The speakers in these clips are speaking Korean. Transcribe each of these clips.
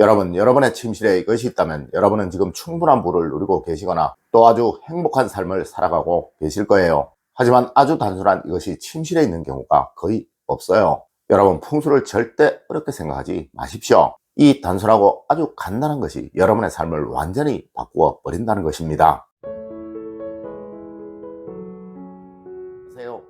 여러분, 여러분의 침실에 이것이 있다면 여러분은 지금 충분한 부를 누리고 계시거나 또 아주 행복한 삶을 살아가고 계실 거예요. 하지만 아주 단순한 이것이 침실에 있는 경우가 거의 없어요. 여러분, 풍수를 절대 어렵게 생각하지 마십시오. 이 단순하고 아주 간단한 것이 여러분의 삶을 완전히 바꾸어 버린다는 것입니다. 안녕하세요.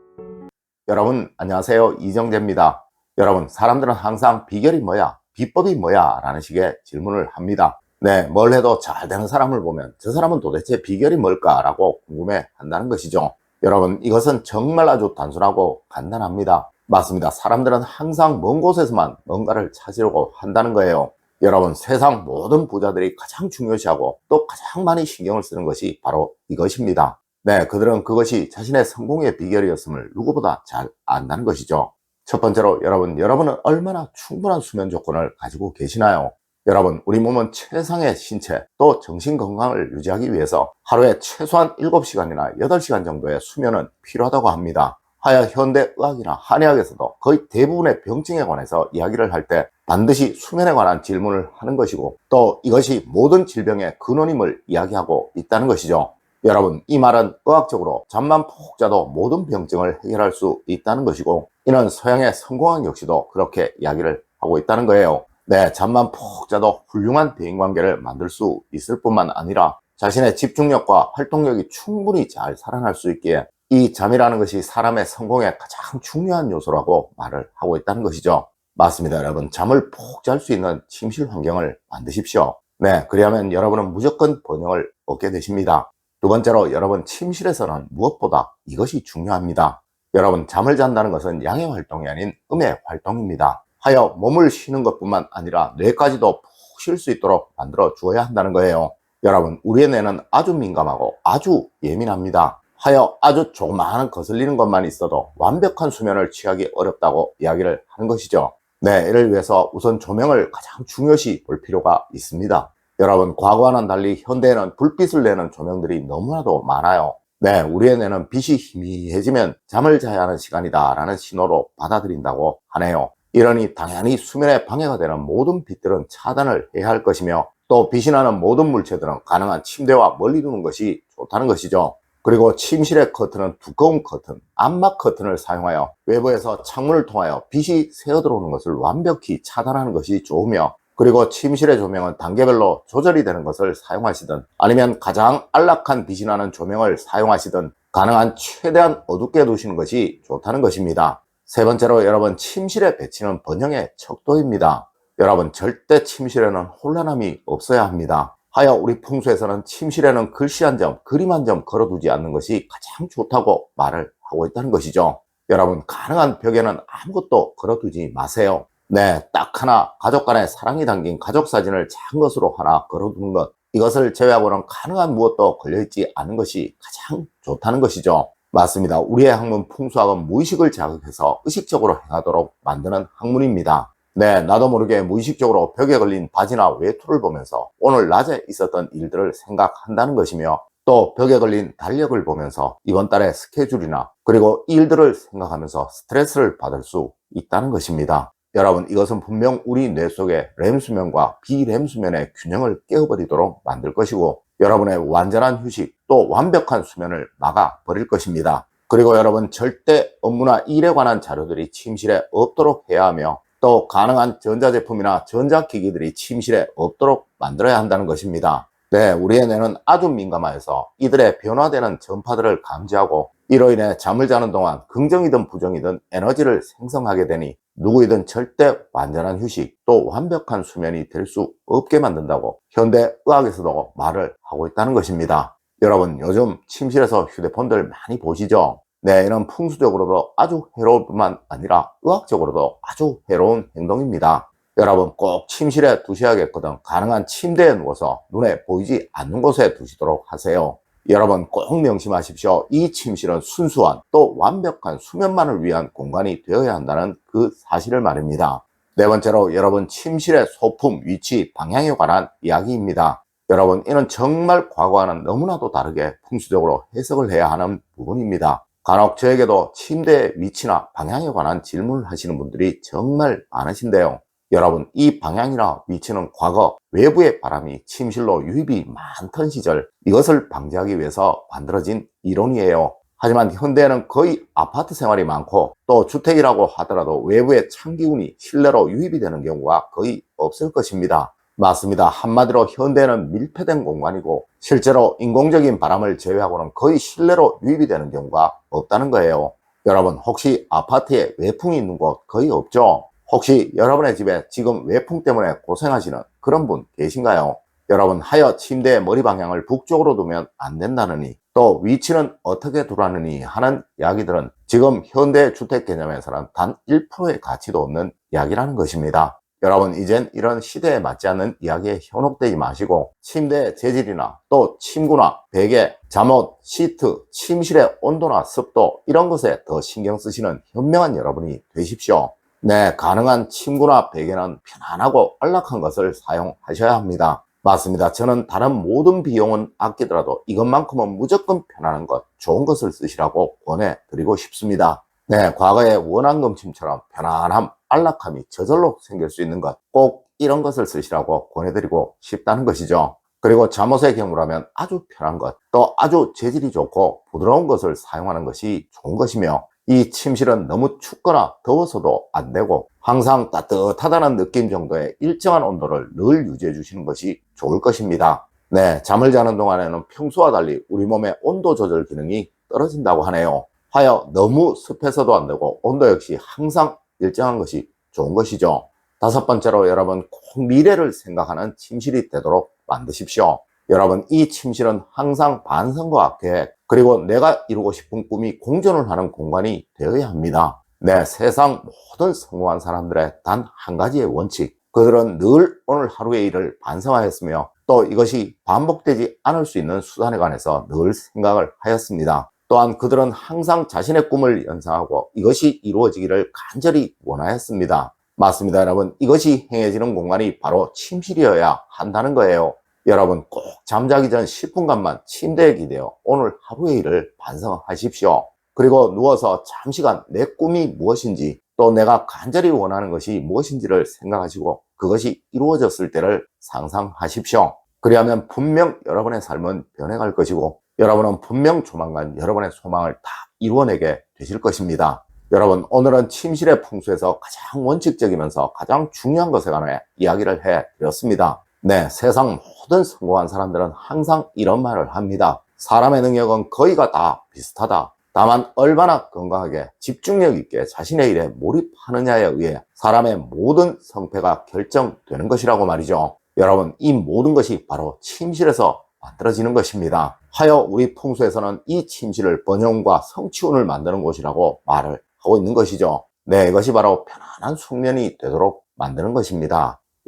여러분, 안녕하세요. 이정재입니다. 여러분, 사람들은 항상 비결이 뭐야? 비법이 뭐야? 라는 식의 질문을 합니다. 네, 뭘 해도 잘 되는 사람을 보면 저 사람은 도대체 비결이 뭘까? 라고 궁금해 한다는 것이죠. 여러분, 이것은 정말 아주 단순하고 간단합니다. 맞습니다. 사람들은 항상 먼 곳에서만 뭔가를 찾으려고 한다는 거예요. 여러분, 세상 모든 부자들이 가장 중요시하고 또 가장 많이 신경을 쓰는 것이 바로 이것입니다. 네, 그들은 그것이 자신의 성공의 비결이었음을 누구보다 잘 안다는 것이죠. 첫 번째로 여러분, 여러분은 얼마나 충분한 수면 조건을 가지고 계시나요? 여러분, 우리 몸은 최상의 신체 또 정신 건강을 유지하기 위해서 하루에 최소한 7시간이나 8시간 정도의 수면은 필요하다고 합니다. 하여 현대 의학이나 한의학에서도 거의 대부분의 병증에 관해서 이야기를 할 때 반드시 수면에 관한 질문을 하는 것이고 또 이것이 모든 질병의 근원임을 이야기하고 있다는 것이죠. 여러분, 이 말은 의학적으로 잠만 푹 자도 모든 병증을 해결할 수 있다는 것이고 이는 서양의 성공학 역시도 그렇게 이야기를 하고 있다는 거예요. 네, 잠만 푹 자도 훌륭한 대인관계를 만들 수 있을 뿐만 아니라 자신의 집중력과 활동력이 충분히 잘 살아날 수 있기에 이 잠이라는 것이 사람의 성공에 가장 중요한 요소라고 말을 하고 있다는 것이죠. 맞습니다, 여러분. 잠을 푹 잘 수 있는 침실 환경을 만드십시오. 네, 그리하면 여러분은 무조건 번영을 얻게 되십니다. 두 번째로 여러분 침실에서는 무엇보다 이것이 중요합니다. 여러분 잠을 잔다는 것은 양의 활동이 아닌 음의 활동입니다. 하여 몸을 쉬는 것뿐만 아니라 뇌까지도 푹 쉴 수 있도록 만들어 주어야 한다는 거예요. 여러분 우리의 뇌는 아주 민감하고 아주 예민합니다. 하여 아주 조그마한 거슬리는 것만 있어도 완벽한 수면을 취하기 어렵다고 이야기를 하는 것이죠. 네, 이를 위해서 우선 조명을 가장 중요시 볼 필요가 있습니다. 여러분, 과거와는 달리 현대에는 불빛을 내는 조명들이 너무나도 많아요. 네, 우리의 뇌는 빛이 희미해지면 잠을 자야 하는 시간이다 라는 신호로 받아들인다고 하네요. 이러니 당연히 수면에 방해가 되는 모든 빛들은 차단을 해야 할 것이며 또 빛이 나는 모든 물체들은 가능한 침대와 멀리 두는 것이 좋다는 것이죠. 그리고 침실의 커튼은 두꺼운 커튼, 암막 커튼을 사용하여 외부에서 창문을 통하여 빛이 새어 들어오는 것을 완벽히 차단하는 것이 좋으며 그리고 침실의 조명은 단계별로 조절이 되는 것을 사용하시든 아니면 가장 안락한 빛이 나는 조명을 사용하시든 가능한 최대한 어둡게 두시는 것이 좋다는 것입니다. 세 번째로 여러분 침실에 배치는 번영의 척도입니다. 여러분 절대 침실에는 혼란함이 없어야 합니다. 하여 우리 풍수에서는 침실에는 글씨 한 점, 그림 한 점 걸어두지 않는 것이 가장 좋다고 말을 하고 있다는 것이죠. 여러분 가능한 벽에는 아무것도 걸어두지 마세요. 네, 딱 하나 가족 간의 사랑이 담긴 가족 사진을 작은 것으로 하나 걸어두는 것. 이것을 제외하고는 가능한 무엇도 걸려있지 않은 것이 가장 좋다는 것이죠. 맞습니다. 우리의 학문 풍수학은 무의식을 자극해서 의식적으로 행하도록 만드는 학문입니다. 네, 나도 모르게 무의식적으로 벽에 걸린 바지나 외투를 보면서 오늘 낮에 있었던 일들을 생각한다는 것이며 또 벽에 걸린 달력을 보면서 이번 달의 스케줄이나 그리고 일들을 생각하면서 스트레스를 받을 수 있다는 것입니다. 여러분 이것은 분명 우리 뇌 속의 렘수면과 비렘수면의 균형을 깨어버리도록 만들 것이고 여러분의 완전한 휴식 또 완벽한 수면을 막아버릴 것입니다. 그리고 여러분 절대 업무나 일에 관한 자료들이 침실에 없도록 해야 하며 또 가능한 전자제품이나 전자기기들이 침실에 없도록 만들어야 한다는 것입니다. 네, 우리의 뇌는 아주 민감하여서 이들의 변화되는 전파들을 감지하고 이로 인해 잠을 자는 동안 긍정이든 부정이든 에너지를 생성하게 되니 누구이든 절대 완전한 휴식 또 완벽한 수면이 될 수 없게 만든다고 현대 의학에서도 말을 하고 있다는 것입니다. 여러분 요즘 침실에서 휴대폰들 많이 보시죠? 네, 이런 풍수적으로도 아주 해로울 뿐만 아니라 의학적으로도 아주 해로운 행동입니다. 여러분 꼭 침실에 두셔야겠거든 가능한 침대에 누워서 눈에 보이지 않는 곳에 두시도록 하세요. 여러분 꼭 명심하십시오. 이 침실은 순수한 또 완벽한 수면만을 위한 공간이 되어야 한다는 그 사실을 말입니다. 네 번째로 여러분 침실의 소품, 위치, 방향에 관한 이야기입니다. 여러분 이는 정말 과거와는 너무나도 다르게 풍수적으로 해석을 해야 하는 부분입니다. 간혹 저에게도 침대의 위치나 방향에 관한 질문을 하시는 분들이 정말 많으신데요. 여러분 이 방향이나 위치는 과거 외부의 바람이 침실로 유입이 많던 시절 이것을 방지하기 위해서 만들어진 이론이에요. 하지만 현대에는 거의 아파트 생활이 많고 또 주택이라고 하더라도 외부의 찬 기운이 실내로 유입이 되는 경우가 거의 없을 것입니다. 맞습니다. 한마디로 현대는 밀폐된 공간이고 실제로 인공적인 바람을 제외하고는 거의 실내로 유입이 되는 경우가 없다는 거예요. 여러분 혹시 아파트에 외풍이 있는 곳 거의 없죠? 혹시 여러분의 집에 지금 외풍 때문에 고생하시는 그런 분 계신가요? 여러분 하여 침대의 머리 방향을 북쪽으로 두면 안 된다느니 또 위치는 어떻게 두라느니 하는 이야기들은 지금 현대 주택 개념에서는 단 1%의 가치도 없는 이야기라는 것입니다. 여러분 이젠 이런 시대에 맞지 않는 이야기에 현혹되지 마시고 침대의 재질이나 또 침구나 베개, 잠옷, 시트, 침실의 온도나 습도 이런 것에 더 신경 쓰시는 현명한 여러분이 되십시오. 네, 가능한 침구나 베개는 편안하고 안락한 것을 사용하셔야 합니다. 맞습니다. 저는 다른 모든 비용은 아끼더라도 이것만큼은 무조건 편안한 것, 좋은 것을 쓰시라고 권해드리고 싶습니다. 네, 과거의 원앙금침처럼 편안함, 안락함이 저절로 생길 수 있는 것, 꼭 이런 것을 쓰시라고 권해드리고 싶다는 것이죠. 그리고 잠옷의 경우라면 아주 편한 것, 또 아주 재질이 좋고 부드러운 것을 사용하는 것이 좋은 것이며 이 침실은 너무 춥거나 더워서도 안 되고 항상 따뜻하다는 느낌 정도의 일정한 온도를 늘 유지해 주시는 것이 좋을 것입니다. 네, 잠을 자는 동안에는 평소와 달리 우리 몸의 온도 조절 기능이 떨어진다고 하네요. 하여 너무 습해서도 안 되고 온도 역시 항상 일정한 것이 좋은 것이죠. 다섯 번째로 여러분 꼭 미래를 생각하는 침실이 되도록 만드십시오. 여러분 이 침실은 항상 반성과 계획 그리고 내가 이루고 싶은 꿈이 공존을 하는 공간이 되어야 합니다. 네, 세상 모든 성공한 사람들의 단 한 가지의 원칙 그들은 늘 오늘 하루의 일을 반성하였으며 또 이것이 반복되지 않을 수 있는 수단에 관해서 늘 생각을 하였습니다. 또한 그들은 항상 자신의 꿈을 연상하고 이것이 이루어지기를 간절히 원하였습니다. 맞습니다, 여러분. 이것이 행해지는 공간이 바로 침실이어야 한다는 거예요. 여러분 꼭 잠자기 전 10분간만 침대에 기대어 오늘 하루의 일을 반성하십시오. 그리고 누워서 잠시간 내 꿈이 무엇인지 또 내가 간절히 원하는 것이 무엇인지를 생각하시고 그것이 이루어졌을 때를 상상하십시오. 그리하면 분명 여러분의 삶은 변해갈 것이고 여러분은 분명 조만간 여러분의 소망을 다 이루어내게 되실 것입니다. 여러분 오늘은 침실의 풍수에서 가장 원칙적이면서 가장 중요한 것에 관해 이야기를 해 드렸습니다. 네, 세상 모든 성공한 사람들은 항상 이런 말을 합니다. 사람의 능력은 거의가 다 비슷하다. 다만 얼마나 건강하게 집중력 있게 자신의 일에 몰입하느냐에 의해 사람의 모든 성패가 결정되는 것이라고 말이죠. 여러분, 이 모든 것이 바로 침실에서 만들어지는 것입니다. 하여 우리 풍수에서는 이 침실을 번영과 성취운을 만드는 곳이라고 말을 하고 있는 것이죠. 네, 이것이 바로 편안한 숙면이 되도록 만드는 것입니다.